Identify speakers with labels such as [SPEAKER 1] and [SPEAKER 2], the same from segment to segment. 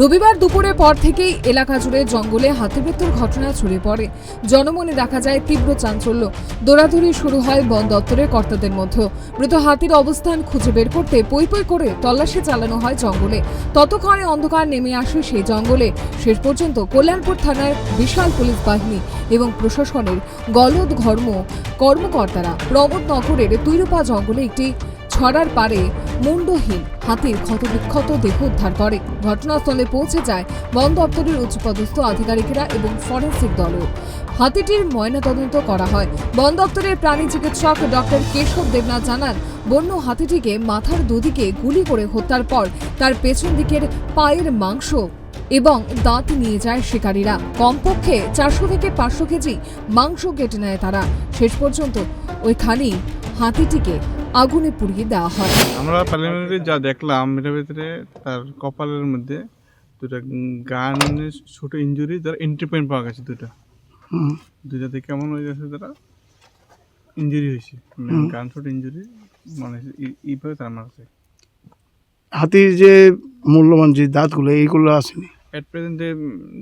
[SPEAKER 1] রবিবার দুপুরের পর থেকেই এলাকা জুড়ে জঙ্গলে হাতিমৃত্যুর ঘটনা ছড়িয়ে পড়ে। জনমনে দেখা যায় তীব্র চাঞ্চল্য। দৌড়াদৌড়ি শুরু হয় বন দপ্তরের কর্তাদের মধ্যে। মৃত হাতির অবস্থান খুঁজে বের করতে পই পই করে তল্লাশি চালানো হয় জঙ্গলে। ততক্ষণে অন্ধকার নেমে আসে সেই জঙ্গলে। শেষ পর্যন্ত কল্যাণপুর থানার বিশাল পুলিশ বাহিনী এবং প্রশাসনের গলদ ঘর্ম কর্মকর্তারা প্রমোদনগরের তুইরুপা জঙ্গলে একটি ছড়ার পারে মুন্ডহীন, হাতির ক্ষতবিক্ষত দেহ উদ্ধার করে। ঘটনাস্থলে পৌঁছে যায় বন দপ্তরের উচ্চপদস্থ আধিকারিকেরা এবং ফরেন্সিক দলও। হাতিটির ময়নাতদন্ত করা হয়। বন দপ্তরের প্রাণী চিকিৎসক ডক্টর কেশব দেবনাথ জানান, বন্য হাতিটিকে মাথার দুদিকে গুলি করে হত্যার পর তার পেছন দিকের পায়ের মাংস এবং দাঁত নিয়ে যায় শিকারীরা। কমপক্ষে চারশো থেকে পাঁচশো কেজি মাংস কেটে নেয় তারা। শেষ পর্যন্ত ওইখানেই হাতিটিকে আগুনে পুড়িয়ে দেওয়া হয়।
[SPEAKER 2] আমরা প্রিলিমিনারি যা দেখলাম এটার ভিতরে তার কপালের মধ্যে দুটা গানের ছোট ইঞ্জুরি যার এন্ট্রি পয়েন্ট পাওয়া গেছে দুটা।
[SPEAKER 3] হুম।
[SPEAKER 2] দুটা থেকে কেমন হয়ে গেছে তারা ইঞ্জুরি হয়েছে। গান ছোট ইঞ্জুরি মানে এই- এইভাবে তারা মারছে।
[SPEAKER 3] হাতির যে মূল্যবান যে দাঁতগুলো এইগুলো আসেনি?
[SPEAKER 2] এট প্রেজেন্ট যে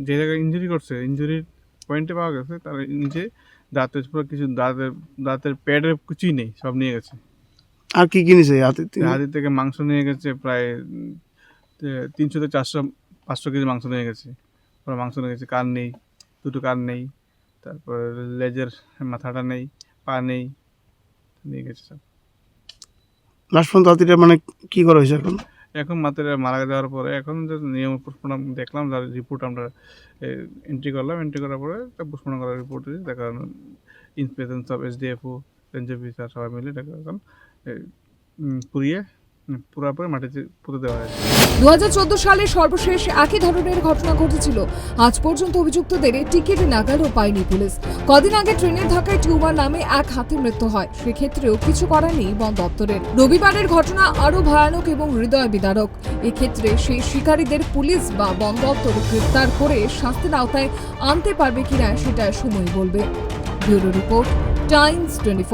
[SPEAKER 2] যে জায়গায় ইঞ্জুরি করছে ইঞ্জুরির পয়েন্টে পাওয়া গেছে তার নিচে দাঁতের পুরো কিছু দাঁতের দাঁতের প্যাডের কিছুই নেই সব নিয়ে গেছে।
[SPEAKER 3] আর কি কিনেছে? হাতির থেকে?
[SPEAKER 2] হাতি থেকে মাংস নিয়ে গেছে প্রায় তিনশো থেকে চারশো পাঁচশো কেজি মাংস নিয়ে গেছে। পুরো মাংস নিয়ে গেছে কান নেই দুটো কান নেই তারপর লেজের মাথাটা নেই পা নেই নিয়ে গেছে সব।
[SPEAKER 3] লাস্ট পর্যন্ত হাতিটা মানে কি করা হয়েছে এখন?
[SPEAKER 2] এখন মাথাটা মারা যাওয়ার পরে এখন যে নিয়ম পোস্টমর্টম দেখলাম যার রিপোর্ট আমরা এন্ট্রি করলাম। এন্ট্রি করার পরে পোস্টমর্টম করার রিপোর্ট দেখা ইন্সপেকশন সব এসডিএফও এনজিপি স্যার সবাই মিলে দেখা পুড়িয়ে উম, পুরাপুরি মাটিতে পুঁতে দেওয়া হয়েছে।
[SPEAKER 1] দু সালে সর্বশেষ একই ধরনের ঘটনা ঘটেছিল। আজ পর্যন্ত অভিযুক্তদের টিকিট নাগালও পায়নি পুলিশ। কদিন আগে ট্রেনের ধাক্কায় টিউমার নামে এক হাতির মৃত্যু হয়। সেক্ষেত্রেও কিছু করার নেই বন দপ্তরের। রবিবারের ঘটনা আরও ভয়ানক এবং হৃদয় বিদারক। এক্ষেত্রে সেই শিকারীদের পুলিশ বা বন দপ্তর গ্রেপ্তার করে শাস্তির আওতায় আনতে পারবে কিনা সেটা সময় বলবে। Bureau report Times twenty